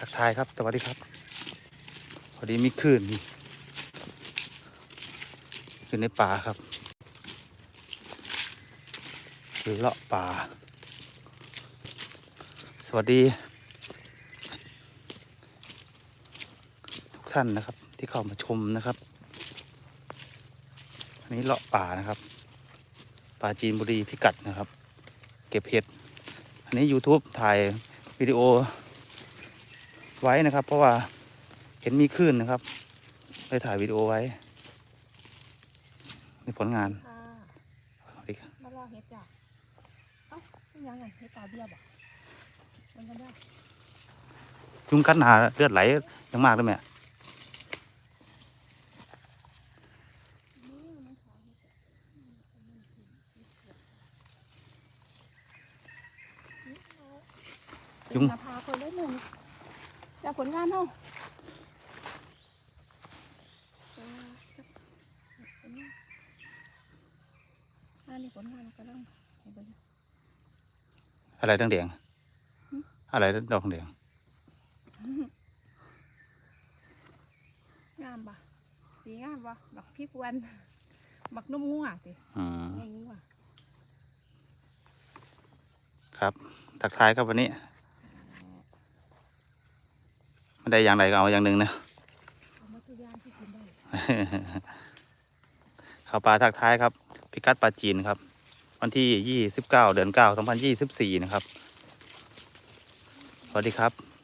ทักทายครับสวัสดีครับ พอดีมีคลื่นนี่คลื่นในป่าครับเลาะป่า สวัสดี ทุกท่านนะครับ ที่เข้ามาชมนะครับอันนี้เลาะป่านะครับ ป่าจีนบุรีพิกัดนะครับ เก็บเห็ด อันนี้ YouTube ถ่ายวิดีโอ ไว้นะครับ เพราะว่าเห็นมีคลื่นนะครับเลยถ่ายวิดีโอไว้ในผลงานค่ะสวัสดีครับมารอเฮ็ดจ้ะเอ้าเป็นยังไงเฮ็ดตาเบี้ยบ่มันกันได้ยุงกัดหนาเลือดไหลอยังมากเลยแม่ยุง จากผลงานเนาะอันนี้ผลงานเห็นบ่เนี่ยอะไรตั้งแดงอะไรดอกแดงงามบ่สีงามบ่ดอกพี่กวนบักนุ่มงัวสิอืมไงงัวครับ ทักทายครับวันนี้ ไม่ได้อย่างไรก็เอาอย่างหนึ่งนะเอามาทุกอย่างที่กินได้ข่าวปลาทักทายครับ พิกัดปลาจีนครับ วันที่29เดือน9 2024นะครับ สวัสดีครับ